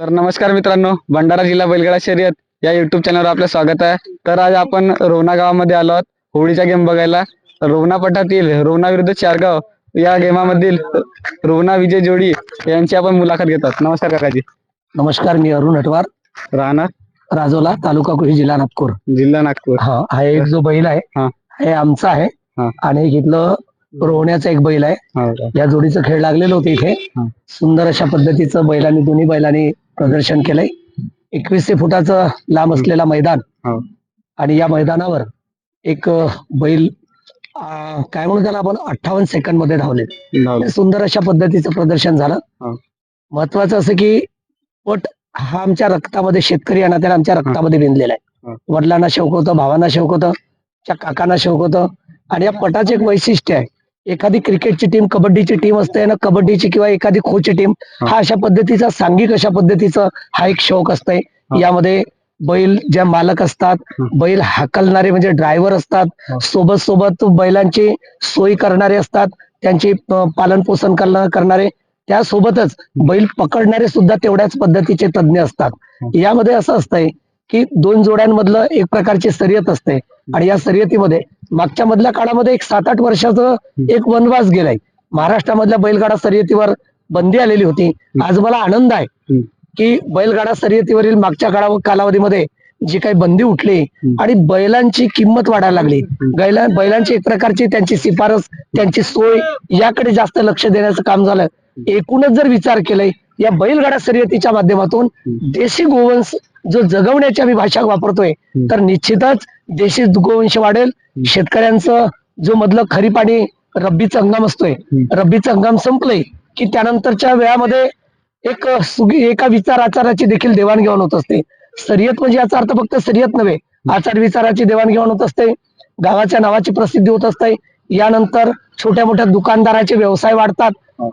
तर नमस्कार मित्रांनो भंडारा जिल्हा बैलगाडा शर्यत या युट्यूब चॅनलवर आपलं स्वागत आहे. तर आज आपण रोवणा गावामध्ये आलो आहोत होळीचा गेम बघायला. रोवणा पटातील रोवणा विरुद्ध चारगाव या गेमामधील रोवणा विजय जोडी यांची आपण मुलाखत घेतात. नमस्कार काकाजी. नमस्कार मी अरुण हटवार राहणार? राजोला तालुका कृषी जिल्हा नागपूर. जिल्हा नागपूर. हा हा एक जो बैल आहे हा. आमचा आहे. आणि इथलं रोवण्याचा एक बैल आहे? या जोडीचं खेळ लागलेलं होतं इथे. सुंदर अशा पद्धतीचं बैलांनी दोन्ही बैलांनी प्रदर्शन केलंय एकवीसशे फुटाचं लांब असलेला मैदान हो. आणि या मैदानावर एक बैल काय म्हणू त्याला आपण अठ्ठावन्न सेकंडमध्ये धावले. सुंदर अशा पद्धतीचं प्रदर्शन झालं हा. महत्वाचं असं की पट हा आमच्या रक्तामध्ये शेतकरी आणि त्याला आमच्या रक्तामध्ये बिंदलेला. आहे वडिलांना शौक होतं भावांना शौक होतं त्या काकांना शौक होतं आणि या पटाचे एक वैशिष्ट्य आहे एखादी क्रिकेटची टीम कबड्डीची टीम असते ना कबड्डीची किंवा एखादी खोची टीम हा. अशा पद्धतीचा सांघिक अशा पद्धतीचा हा एक शौक असतंय. यामध्ये बैल ज्या मालक असतात. बैल हाकलणारे म्हणजे ड्रायव्हर असतात. सोबत सोबत बैलांची सोयी करणारे असतात त्यांची पालन पोषण करणारे त्यासोबतच बैल पकडणारे सुद्धा तेवढ्याच पद्धतीचे तज्ज्ञ असतात यामध्ये असं असतंय की दोन जोड्यांमधलं एक प्रकारची शर्यत असते आणि या शर्यतीमध्ये मागच्या मधल्या काळामध्ये एक सात आठ वर्षाचं एक वनवास गेलाय. महाराष्ट्रामधल्या बैलगाडा शर्यतीवर बंदी आलेली होती. आज मला आनंद आहे. की बैलगाडा शर्यतीवरील मागच्या काळा कालावधीमध्ये जी काही बंदी उठली. आणि बैलांची किंमत वाढायला लागली. बैला बैलांची एक प्रकारची त्यांची शिफारस त्यांची सोय याकडे जास्त लक्ष देण्याचं काम झालं. एकूणच जर विचार केलाय या बैलगाडा शर्यतीच्या माध्यमातून देशी गोवंश जो जगवण्याची आम्ही भाषा वापरतोय तर निश्चितच देशी गोवंश वाढेल. शेतकऱ्यांचं जो मधलं खरीप आणि रब्बीचा हंगाम असतोय रब्बीचा हंगाम संपलंय की त्यानंतरच्या वेळामध्ये एक सुगी एका विचार आचाराची देखील देवाणघेवाण होत असते. शर्यत म्हणजे याचा अर्थ फक्त शर्यत नव्हे आचार विचाराची देवाणघेवाण होत असते गावाच्या नावाची प्रसिद्धी होत असते. यानंतर छोट्या मोठ्या दुकानदाराचे व्यवसाय वाढतात.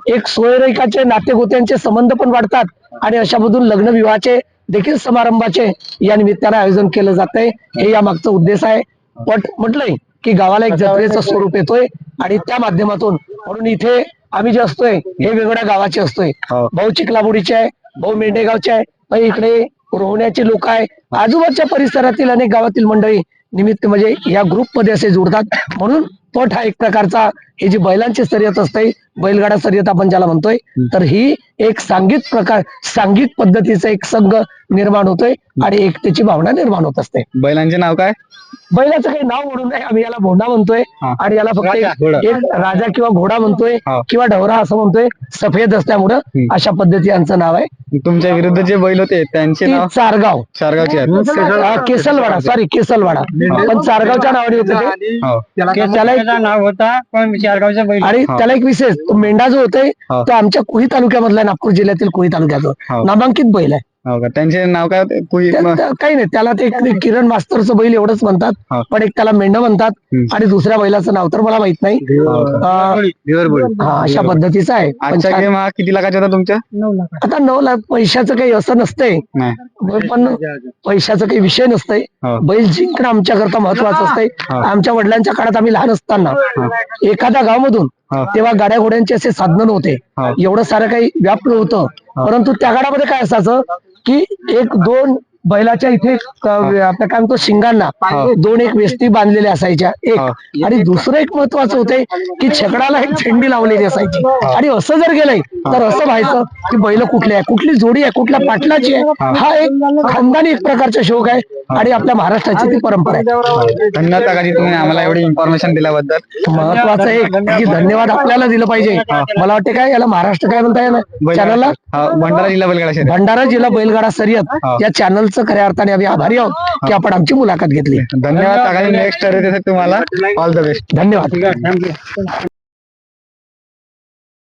एक सोयरेखाचे नातेगोत्यांचे संबंध पण वाढतात. आणि अशामधून लग्न विवाहाचे देखील समारंभाचे या निमित्ताने आयोजन केलं जातंय. हे या मागचा उद्देश आहे. पण म्हटलंय की गावाला एक जत्रेचं स्वरूप येतोय आणि त्या माध्यमातून म्हणून इथे आम्ही जे असतोय हे वेगवेगळ्या गावाचे असतोय. हो. भाऊ चिखलाबुडीचे आहे भाऊ मेंढेगावचे आहे मग इकडे रोहण्याचे लोक आहे. आजूबाजूच्या परिसरातील अनेक गावातील मंडळी निमित्त म्हणजे या ग्रुपमध्ये असे जोडतात. म्हणून पट हा एक प्रकारचा ही जी बैलांची शर्यत असते बैलगाडा शर्यत आपण ज्याला म्हणतोय तर ही एक सांघिक प्रकार सांघिक पद्धतीचा एक संघ निर्माण होतोय आणि एकतेची भावना निर्माण होत असते बैलांचे नाव काय बैलाचं काही नाव म्हणून नाही आम्ही याला भोंडा म्हणतोय हा. आणि याला फक्त राजा, घोडा. एक एक राजा किंवा घोडा म्हणतोय हा. किंवा ढवरा असं म्हणतोय सफेद असल्यामुळं हम्म. अशा पद्धती यांचं नाव आहे तुमच्या विरुद्ध जे बैल होते त्यांचे ती नाव चारगाव चारगावचे आहेत हा, केसलवाडा सॉरी केसलवाडा पण चारगावच्या नावाने होते ते हो त्याला एक- नाव होता पण चारगावचा बैल आणि हा. त्याला एक विशेष तो मेंढा जो होतोय हा. तो आमच्या कुही तालुक्यामधला नागपूर जिल्ह्यातील कुही तालुक्याचा. हो. नामांकित बैल आहे. हो त्यांचे नाव काय काही नाही त्याला ते एक किरण मास्तरचं बैल एवढंच हा. म्हणतात पण एक त्याला मेंढ म्हणतात. आणि दुसऱ्या बैलाचं नाव तर मला माहीत नाही. हा अशा पद्धतीचा आहे. हा किती लाखाचा होता तुमच्या? आता नऊ लाख पैशाचं काही असं नसतंय. पण पैशाचा काही विषय नसतंय. हो. बैल जिंकणं आमच्याकरता महत्वाचं असतंय. हा. आमच्या वडिलांच्या काळात आम्ही लहान असताना एखाद्या गावामधून हा. तेव्हा गाड्या घोड्यांचे असे साधनं नव्हते. एवढं सारं काही व्यापलं होतं परंतु त्या काळामध्ये काय असायचं की एक दोन बैलाच्या इथे आपल्या काय म्हणतो शिंगांना. दोन एक वेस्ती बांधलेल्या असायच्या. एक. आणि दुसरं एक महत्वाचं होते की छकडाला एक झेंडी लावलेली असायची. आणि असं जर गेलंय तर असं व्हायचं की बैल कुठले आहे कुठली जोडी आहे कुठल्या पाटलाची आहे हा. एक खानदानी एक प्रकारचा शोक आहे आणि आपल्या महाराष्ट्राची ती परंपरा आहे. धन्यवाद तुम्ही आम्हाला एवढी इन्फॉर्मेशन दिल्याबद्दल. महत्वाचं एक की धन्यवाद आपल्याला दिलं पाहिजे. मला वाटते काय याला महाराष्ट्र काय म्हणता येणार? चॅनलला भंडारा जिल्हा बैलगाडा भंडारा जिल्हा बैलगाडा शर्यत. हा. या चॅनलचं खऱ्या अर्थाने आम्ही आभारी आहोत की आपण आमची मुलाखत घेतली. धन्यवाद नेक्स्ट तुम्हाला. ऑल द बेस्ट धन्यवाद.